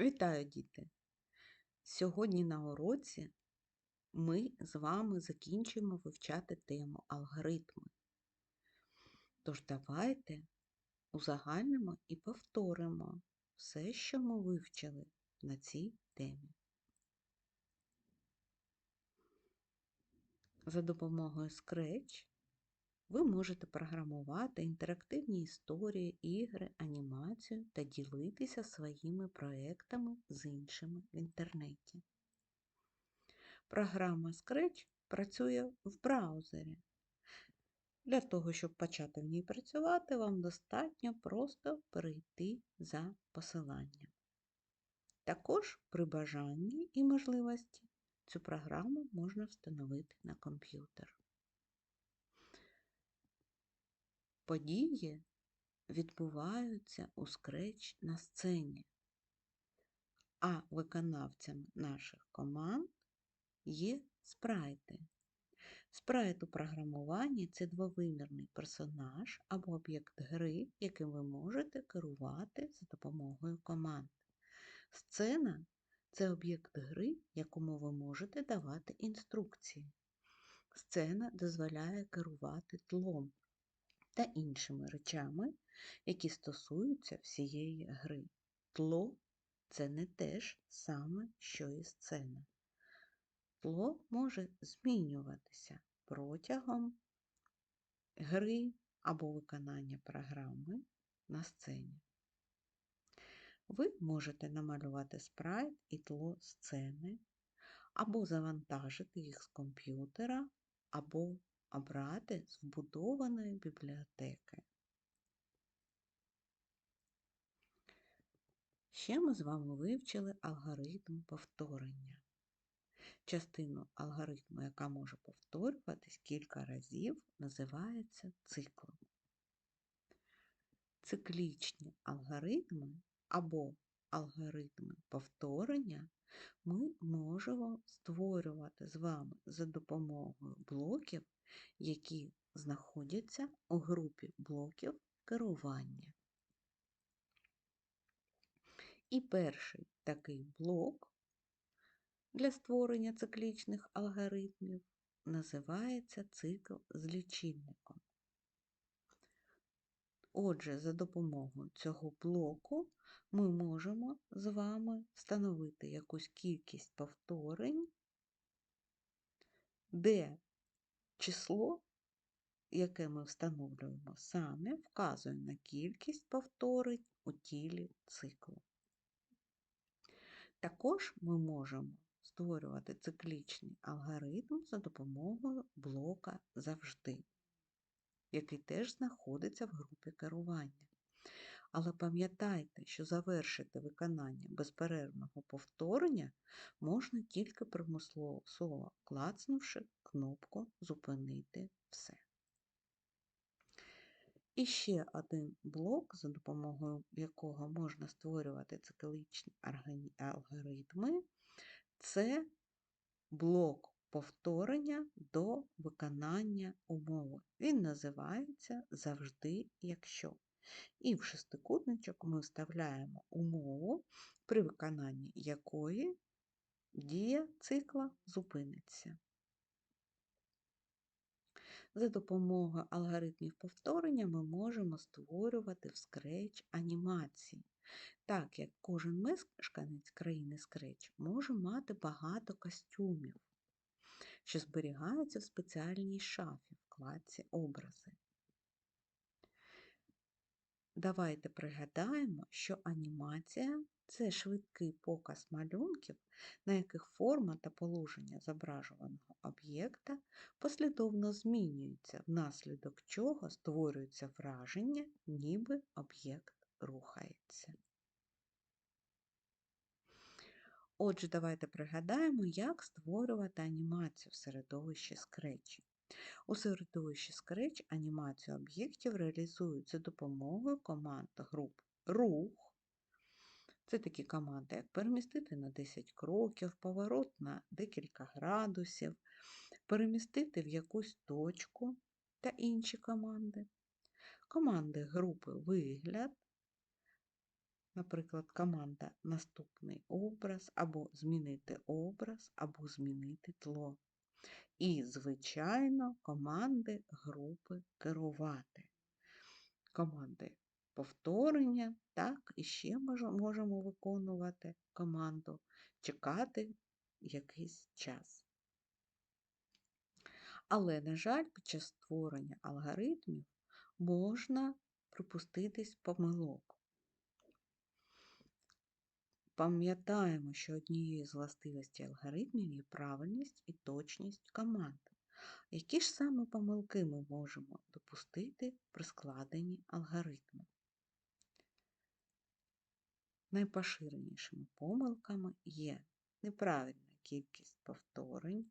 Вітаю, діти! Сьогодні на уроці ми з вами закінчуємо вивчати тему алгоритми. Тож давайте узагальнимо і повторимо все, що ми вивчили на цій темі. За допомогою Scratch ви можете програмувати інтерактивні історії, ігри, анімацію та ділитися своїми проектами з іншими в інтернеті. Програма Scratch працює в браузері. Для того, щоб почати в ній працювати, вам достатньо просто перейти за посиланням. Також при бажанні і можливості цю програму можна встановити на комп'ютер. Події відбуваються у скреч на сцені, а виконавцями наших команд є спрайти. Спрайт у програмуванні це двовимірний персонаж або об'єкт гри, яким ви можете керувати за допомогою команд. Сцена це об'єкт гри, якому ви можете давати інструкції. Сцена дозволяє керувати тлом та іншими речами, які стосуються всієї гри. Тло це не те ж саме, що і сцена. Тло може змінюватися протягом гри або виконання програми на сцені. Ви можете намалювати спрайт і тло сцени, або завантажити їх з комп'ютера, або обрати з вбудованої бібліотеки. Ще ми з вами вивчили алгоритм повторення. Частину алгоритму, яка може повторюватись кілька разів, називається циклом. Циклічні алгоритми або алгоритми повторення ми можемо створювати з вами за допомогою блоків, які знаходяться у групі блоків керування. І перший такий блок для створення циклічних алгоритмів називається цикл з лічильником. Отже, за допомогою цього блоку ми можемо з вами встановити якусь кількість повторень, де число, яке ми встановлюємо самі, вказує на кількість повторень у тілі циклу. Також ми можемо створювати циклічний алгоритм за допомогою блока завжди, який теж знаходиться в групі керування. Але пам'ятайте, що завершити виконання безперервного повторення можна тільки примусово клацнувши кнопку Зупинити все. І ще один блок, за допомогою якого можна створювати циклічні алгоритми, це блок повторення до виконання умови. Він називається завжди якщо. І в шестикутничок ми вставляємо умову, при виконанні якої дія цикла зупиниться. За допомогою алгоритмів повторення ми можемо створювати в Scratch анімації, так як кожен мешканець країни Scratch може мати багато костюмів, що зберігаються в спеціальній шафі вкладці образи. Давайте пригадаємо, що анімація це швидкий показ малюнків, на яких форма та положення зображуваного об'єкта послідовно змінюються, внаслідок чого створюється враження, ніби об'єкт рухається. Отже, давайте пригадаємо, як створювати анімацію в середовищі Scratch. У середовищі Scratch анімацію об'єктів реалізують за допомогою команд груп рух. Це такі команди, як перемістити на 10 кроків, поворот на декілька градусів, перемістити в якусь точку та інші команди. Команди групи вигляд, наприклад, команда Наступний образ, або Змінити образ, або Змінити тло. І, звичайно, команди групи керувати. Команди повторення, так, і ще можемо виконувати команду, чекати якийсь час. Але, на жаль, під час створення алгоритмів можна припуститись помилок. Пам'ятаємо, що однією з властивостей алгоритмів є правильність і точність команд. Які ж саме помилки ми можемо допустити при складенні алгоритму? Найпоширенішими помилками є неправильна кількість повторень,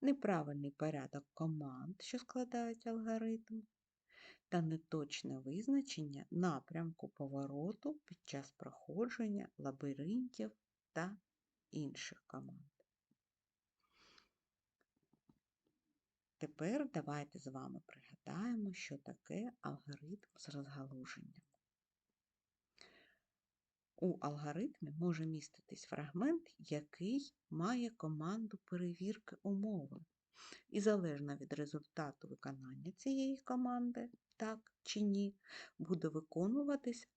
неправильний порядок команд, що складають алгоритм, та неточне визначення напрямку повороту під час проходження лабіринтів та інших команд. Тепер давайте з вами пригадаємо, що таке алгоритм з розгалуженням. У алгоритмі може міститись фрагмент, який має команду перевірки умови. І залежно від результату виконання цієї команди, так чи ні, буде виконуватись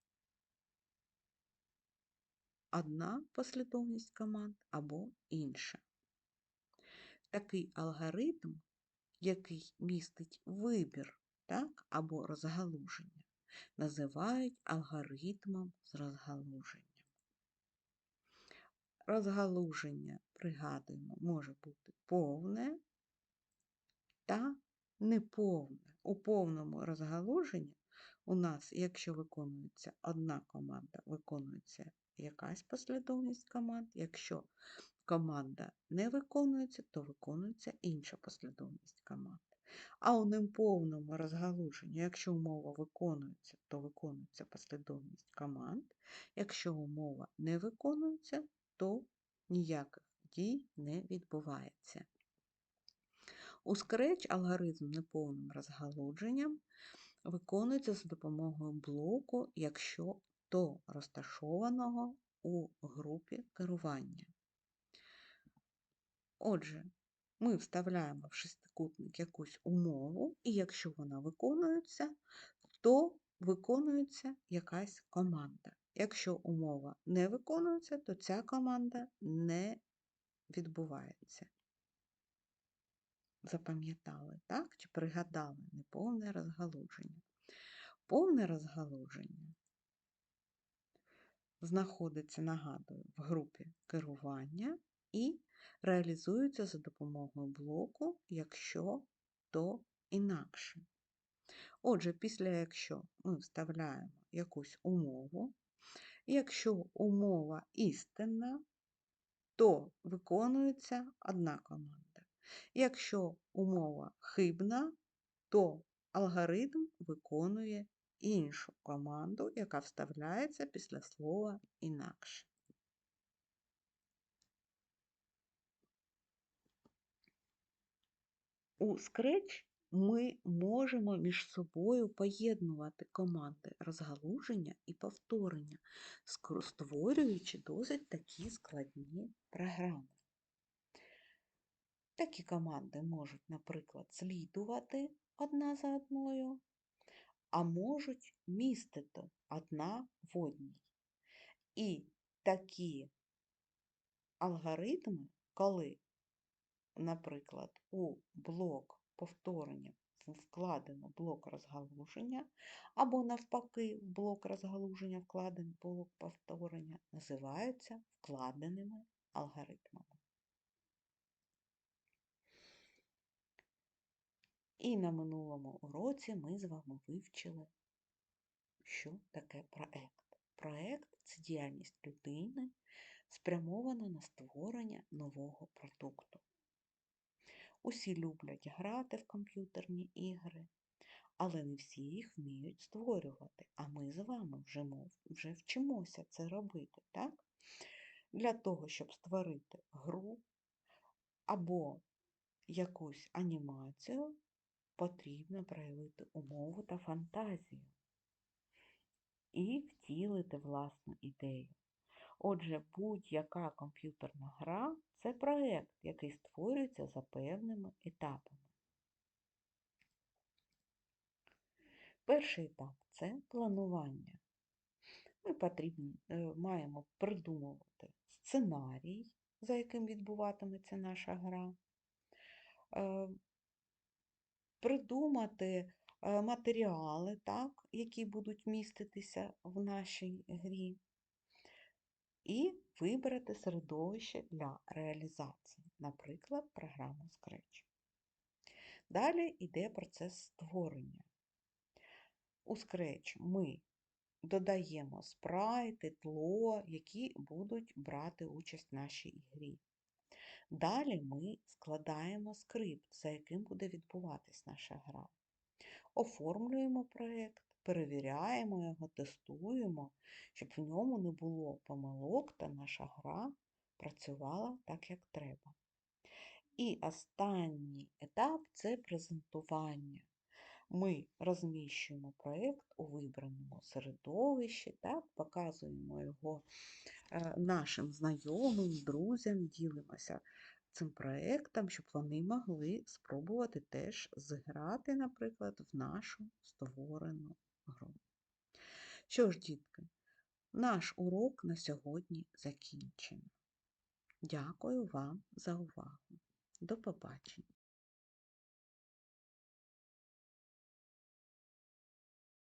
одна послідовність команд або інша. Такий алгоритм, який містить вибір так, або розгалуження, називають алгоритмом з розгалуженням. Розгалуження, пригадуємо, може бути повне та неповне. У повному розгалуженні у нас, якщо виконується одна команда, виконується якась послідовність команд. Якщо команда не виконується, то виконується інша послідовність команд. А у неповному розгалуженні, якщо умова виконується, то виконується послідовність команд. Якщо умова не виконується, то ніяких дій не відбувається. У Scratch алгоритм неповним розгалудженням виконується за допомогою блоку, якщо то розташованого у групі керування. Отже, ми вставляємо в шестикутник якусь умову, і якщо вона виконується, то виконується якась команда. Якщо умова не виконується, то ця команда не відбувається запам'ятали, так? Чи пригадали неповне розгалуження? Повне розгалуження знаходиться, нагадую, в групі керування і реалізується за допомогою блоку, якщо то інакше. Отже, після якщо ми вставляємо якусь умову, якщо умова істинна, то виконується одна команда. Якщо умова хибна, то алгоритм виконує іншу команду, яка вставляється після слова інакше. У Scratch ми можемо між собою поєднувати команди розгалуження і повторення, створюючи досить такі складні програми. Такі команди можуть, наприклад, слідувати одна за одною, а можуть містити одна в одній. І такі алгоритми, коли, наприклад, у блок повторення вкладено блок розгалуження, або навпаки, блок розгалуження вкладений блок повторення, називаються вкладеними алгоритмами. І на минулому уроці ми з вами вивчили, що таке проект. Проект це діяльність людини, спрямована на створення нового продукту. Усі люблять грати в комп'ютерні ігри, але не всі їх вміють створювати. А ми з вами вже, вже вчимося це робити. так? Для того, щоб створити гру або якусь анімацію, потрібно проявити умову та фантазію. і втілити власну ідею. Отже, будь-яка комп'ютерна гра це проєкт, який створюється за певними етапами. Перший етап це планування. Ми потрібні, е, маємо придумувати сценарій, за яким відбуватиметься наша гра, е, придумати е, матеріали, так, які будуть міститися в нашій грі, і вибрати середовище для реалізації, наприклад, програму Scratch. Далі йде процес створення. У Scratch ми додаємо спрайти, тло, які будуть брати участь в нашій грі. Далі ми складаємо скрипт, за яким буде відбуватись наша гра. Оформлюємо проєкт, перевіряємо його, тестуємо, щоб в ньому не було помилок та наша гра працювала так, як треба. І останній етап це презентування. Ми розміщуємо проєкт у вибраному середовищі, так, показуємо його е, нашим знайомим, друзям, ділимося цим проєктом, щоб вони могли спробувати теж зіграти, наприклад, в нашу створену гру. Що ж, дітки, наш урок на сьогодні закінчено. Дякую вам за увагу. До побачення!